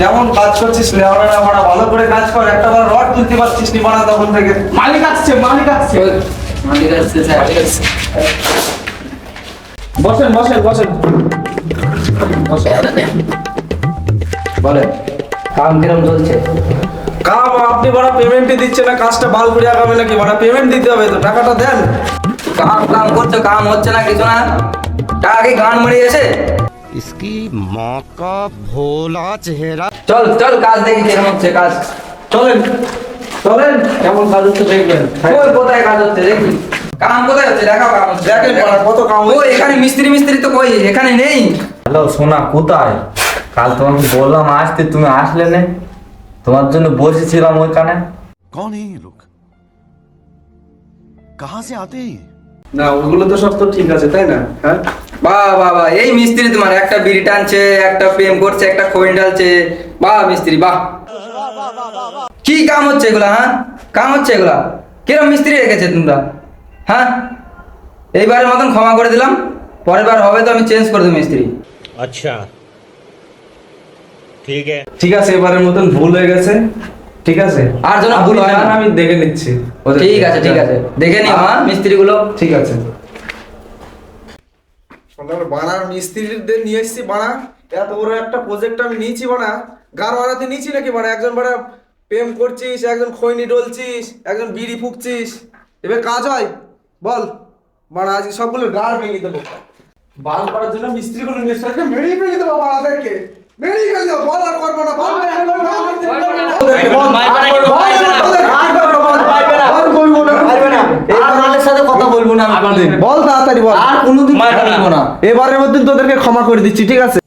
কেমন কাজ করছিস মারা ভালো করে কাজ কর একটা বার রড তুলতে পারছিস নি মারা তখন থেকে। মালিক আসছে মালিক আসছে। মালিক আসছে বসেন বসেন বসেন। বলে কাম কিরম চলছে? কাম আপনি বড় পেমেন্টই দিচ্ছে না কাজটা বাল করে আগাবে নাকি? বড় পেমেন্ট দিতে হবে তো টাকাটা দেন। কাম কাম করছ কাম হচ্ছে না কিছু না? টাকা কি গান মরে গেছে इसकी माँ का भोला चेहरा চল চল কাজ দেখি কিরম হচ্ছে কাজ চলেন চলেন কেমন কাজ হচ্ছে দেখবেন ওই কোথায় কাজ হচ্ছে দেখি কাম কোথায় হচ্ছে দেখাও কাম হচ্ছে দেখেন মারা কত কাম ও হচ্ছে এখানে মিস্ত্রি মিস্ত্রি তো কই এখানে নেই হ্যালো সোনা কোথায় কাল তোমাকে বললাম আসতে তুমি আসলে না তোমার জন্য বসেছিলাম ওইখানে कौन है ये लोग कहाँ से आते हैं ये? না ওগুলো তো সব তো ঠিক আছে তাই না হ্যাঁ বা বাবা এই মিস্ত্রি তোমার একটা বিড়ি টানছে একটা প্রেম করছে একটা খোয়েন ডালছে বাহ মিস্ত্রি বাহ কি কাম হচ্ছে এগুলা হ্যাঁ? কাম হচ্ছে এগুলা? কিরম মিস্ত্রি রেখেছে তোমরা? হ্যাঁ? এইবারের মতন ক্ষমা করে দিলাম। পরের বার হবে তো আমি চেঞ্জ করে দেবো মিস্ত্রি। আচ্ছা। ঠিক আছে। ঠিক আছে এবারের মতন ভুল হয়ে গেছে। ঠিক আছে? আর যেন ভুল হয় না। আমি দেখে নিচ্ছি। ঠিক আছে ঠিক আছে। দেখে নিও হ্যাঁ মিস্ত্রিগুলো। ঠিক আছে। বানার মিস্ত্রিদের নিয়ে এসেছি বানা এত বড় একটা প্রজেক্ট আমি নিয়েছি বানা গার বাড়াতে নিয়েছি নাকি বানা একজন বাড়া প্রেম করছিস একজন খৈনি ডলছিস একজন বিড়ি ফুকছিস এবার কাজ হয় বল বানা আজকে সবগুলো গার ভেঙে দেবো বাল করার জন্য মিস্ত্রিগুলো নিয়ে এসেছে মেরেই ভেঙে দেবো বানাদেরকে মেরেই ফেলে দেবো বল আর করব না বল বল, বল, বল, বল, সাথে কথা বলব না আমি কোনোদিন বল তাড়াতাড়ি বল। আর কোনোদিন এবারের মধ্যে তোদেরকে ক্ষমা করে দিচ্ছি ঠিক আছে?